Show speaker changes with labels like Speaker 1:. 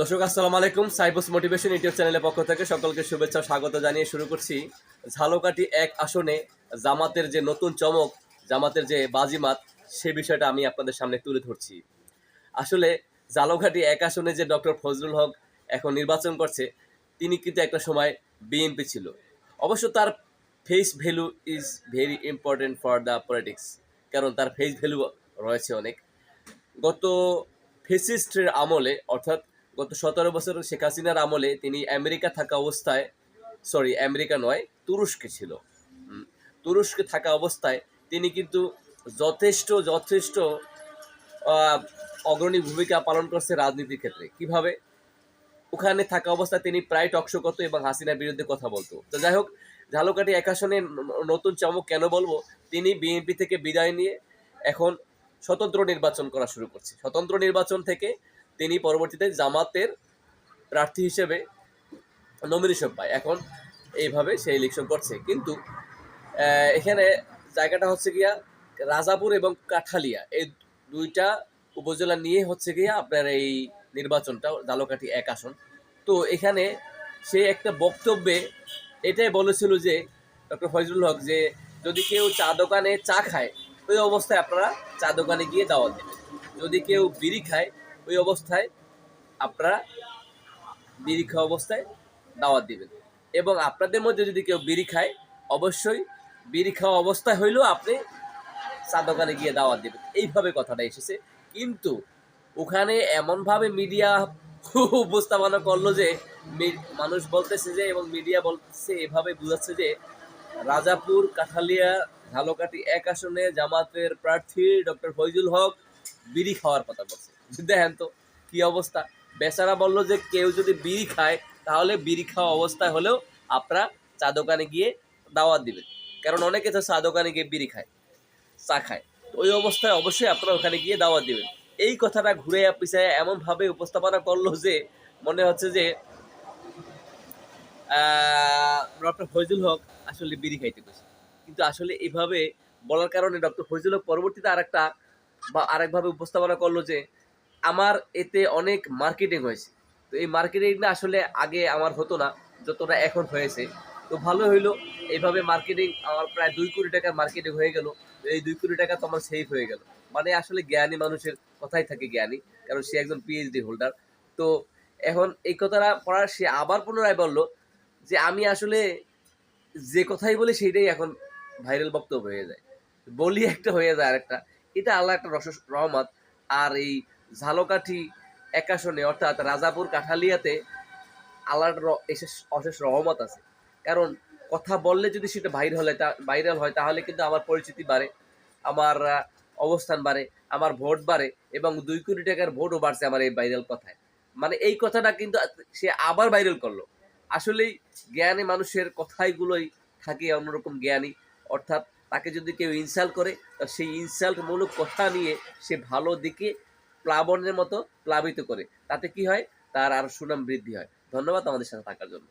Speaker 1: দর্শক, আসসালামু আলাইকুম। সাইবস মোটিভেশন ইউটিউব চ্যানেলের পক্ষ থেকে সকলকে শুভেচ্ছা স্বাগত জানিয়ে শুরু করছি ঝালকাঠি এক আসনে জামাতের যে নতুন চমক, জামাতের যে বাজিমাত, সে বিষয়টা আমি আপনাদের সামনে তুলে ধরছি। আসলে ঝালকাঠি এক আসনে যে ডক্টর ফজলুল হক এখন নির্বাচন করছে, তিনি কিন্তু একটা সময় বিএনপি ছিল। অবশ্য তার face value is very important for the politics কারণ তার ফেস ভ্যালু রয়েছে অনেক। গত ফেসিস্টের আমলে, অর্থাৎ গত সতেরো বছর শেখ হাসিনার আমলে তিনি আমেরিকা থাকা অবস্থায় সরি আমেরিকা নয়, তুরস্কে ছিল। তুরস্কে থাকা অবস্থায় তিনি কিন্তু যথেষ্ট যথেষ্ট অগ্রণী ভূমিকা পালন করছে রাজনীতির ক্ষেত্রে। কীভাবে? ওখানে থাকা অবস্থায় তিনি প্রায় টকশো করতো এবং হাসিনার বিরুদ্ধে কথা বলতো। তো যাই হোক, ঝালকাঠি এক আসনে নতুন চমক কেন বলব? তিনি বিএনপি থেকে বিদায় নিয়ে এখন স্বতন্ত্র নির্বাচন করা শুরু করছে। স্বতন্ত্র নির্বাচন থেকে তিনি পরবর্তীতে জামাতের প্রার্থী হিসেবে নমিনেশন পায়। এখন এইভাবে সে ইলেকশন করছে। কিন্তু এখানে জায়গাটা হচ্ছে গিয়া রাজাপুর এবং কাঠালিয়া। এই দুইটা উপজেলা নিয়ে হচ্ছে গিয়া আপনার এই নির্বাচনটা ঝালকাঠি এক আসন। তো এখানে সে একটা বক্তব্যে এটাই বলেছিল যে ডক্টর ফজলুল হক যে, যদি কেউ চা দোকানে চা খায়, ওই অবস্থায় আপনারা চা দোকানে গিয়ে দাওয়াত দেবেন। যদি কেউ বিড়ি খায় ওই অবস্থায় আপনারা বিড়ি খাওয়া অবস্থায় দাওয়াত দিবেন। এবং আপনাদের মধ্যে যদি কেউ বিড়ি খায়, অবশ্যই বিড়ি খাওয়া অবস্থায় হইলেও আপনি চা দোকানে গিয়ে দাওয়াত দেবেন। এইভাবে কথাটা এসেছে। কিন্তু ওখানে এমনভাবে মিডিয়া উপস্থাপনা করল যে মানুষ বলতেছে যে এবং মিডিয়া বলতেছে, এভাবে বুঝাচ্ছে যে রাজাপুর, কাঠালিয়া, ঝালকাঠি এক আসনে জামাতের প্রার্থী ডক্টর ফৈজুল হক বিড়ি খাওয়ার কথা বলছে। দেখেন তো কি অবস্থা। বেচারা বলল যে কেউ যদি বিড়ি খায়, তাহলে বিড়ি খাওয়া অবস্থায় হলেও আপনারা চা দোকানে গিয়ে দাওয়াত দিবেন। কারণ অনেকে তো চা দোকানে গিয়ে বিড়ি খায়, চা খায়। তো ওই অবস্থায় অবশ্যই আপনারা ওখানে গিয়ে দাওয়াত দিবেন। এই কথাটা ঘুরে পিছায় এমনভাবে উপস্থাপনা করল যে মনে হচ্ছে যে ডক্টর ফজলুল হক আসলে বিড়ি খাইতে গেছে। কিন্তু আসলে এইভাবে বলার কারণে ডক্টর ফজলুল হক পরবর্তীতে আরেকটা বা আরেকভাবে উপস্থাপনা করল যে আমার এতে অনেক মার্কেটিং হয়েছে। তো এই মার্কেটিংটা আসলে আগে আমার হতো না, যতটা এখন হয়েছে। তো ভালো হইল, এইভাবে মার্কেটিং আমার প্রায় দুই কোটি টাকার মার্কেটিং হয়ে গেল। এই দুই কোটি টাকা তো আমার সেভ হয়ে গেল। মানে আসলে জ্ঞানী মানুষের কথাই থাকে জ্ঞানী, কারণ সে একজন পিএইচডি হোল্ডার তো এখন এই কথাটা পড়ার সে আবার পুনরায় বলল যে আমি আসলে যে কথাই বলি সেইটাই এখন ভাইরাল বক্তব্য হয়ে যায়। বলি একটা হয়ে যায় আরেকটা। এটা আল্লাহ একটা রস রহমত। আর এই ঝালকাঠি একাশনে, অর্থাৎ রাজাপুর কাঠালিয়াতে আল্লাহর অশেষ রহমত আছে। কারণ কথা বললে যদি সেটা ভাইরাল হলে তা ভাইরাল হয়, তাহলে কিন্তু আমার পরিচিতি বাড়ে, আমার অবস্থান বাড়ে, আমার ভোট বাড়ে, এবং দুই কোটি টাকার ভোটও বাড়ছে আমার এই ভাইরাল কথায়। মানে এই কথাটা কিন্তু সে আবার ভাইরাল করল। আসলেই জ্ঞানী মানুষের কথাইগুলোই থাকে অন্যরকম জ্ঞানী। অর্থাৎ তাকে যদি কেউ ইনসাল্ট করে সেই ইনসাল্টমূলক কথা নিয়ে সে ভালো দিকে প্লাবনের মতো প্লাবিত করে। তাতে কি হয়? তার আরও সুনাম বৃদ্ধি হয়। ধন্যবাদ আমাদের সাথে থাকার জন্য।